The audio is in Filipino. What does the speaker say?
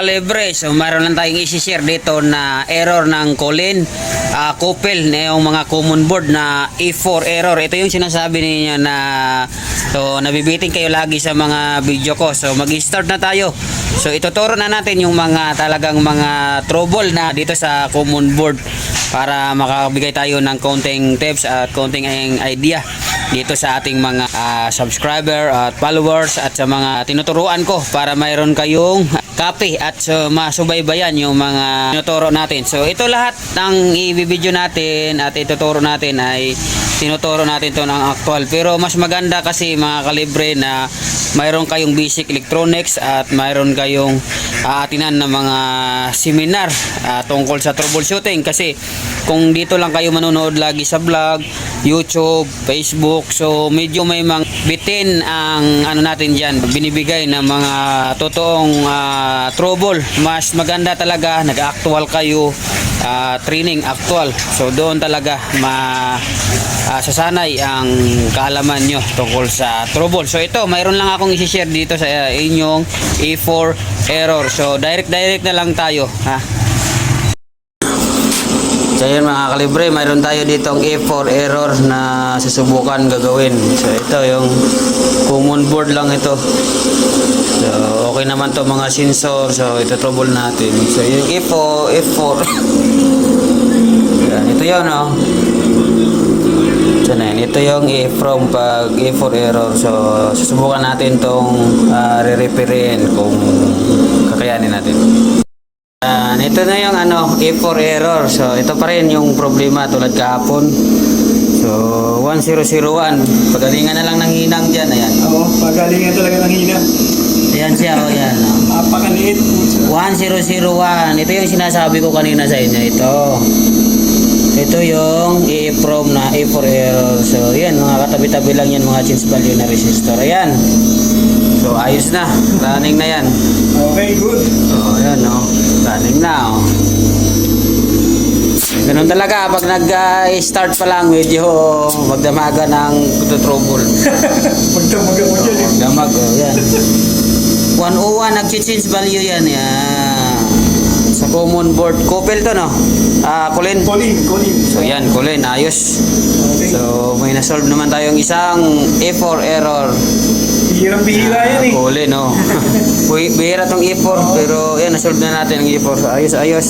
kalibre, so mayroon lang tayong isi-share dito na error ng Colin uh, Couple na yung mga common board na E4 error. Ito yung sinasabi ninyo na so nabibiting kayo lagi sa mga video ko. So mag-start na tayo. So ituturo na natin yung mga talagang mga trouble na dito sa common board para makabigay tayo ng konting tips at konting idea dito sa ating mga ah, subscriber at followers at sa mga tinuturuan ko para mayroon kayong copy at so, masubaybayan yung mga tinuturo natin. So ito lahat ng i-video natin at ituturo natin ay tinuturo natin to ng actual. Pero mas maganda kasi mga kalibre na mayroon kayong basic electronics at mayroon kayong aatinan na mga seminar ah, tungkol sa troubleshooting kasi kung dito lang kayo manonood lagi sa vlog, YouTube, Facebook, so medyo may mga bitin ang ano natin diyan, binibigay ng mga totoong ah, trouble. Mas maganda talaga nag-actual kayo ah, training actual. So doon talaga ma ah, sasanay ang kaalaman nyo tungkol sa trouble. So ito, mayroon lang akong i-share dito sa ah, inyong A4 error. So direct direct na lang tayo, ha. So yun mga kalibre, mayroon tayo ditong A4 error na susubukan gagawin. So ito yung common board lang ito. So okay naman to mga sensor. So ito trouble natin. So yung A4, F4. Yan, ito yun oh. So na ito yung A from pag A4 error. So susubukan natin tong uh, re-repairin kung kakayanin natin. Yan, ito na yung ano, A4 error. So, ito pa rin yung problema tulad kahapon. So, 1001. Pagalingan na lang ng hinang dyan. Ayan. Oo, pagalingan talaga ng hina. Ayan siya, o yan. oh. Napakaliit. 1001. Ito yung sinasabi ko kanina sa inyo. Ito. Ito yung A-from na A4 error. So, yan. Mga katabi-tabi lang yan mga change value na resistor. Ayan. So, ayos na. Running na yan. Okay, good. Oh, ayan oh. Running na oh. Ganun talaga pag nag-start pa lang medyo magdamaga ng trouble. Magdamaga mo dyan eh. Oh, yan. 101 nag-change value yan yan. Sa common board. Couple to no? Ah, Colin. Colin, Colin. So yan, Colin, ayos. So may na-solve naman tayong isang A4 error. Bihirang-bihira yan eh. Huli, no? Bihira tong E4, pero yan, nasolve na natin ang E4. So, ayos, ayos.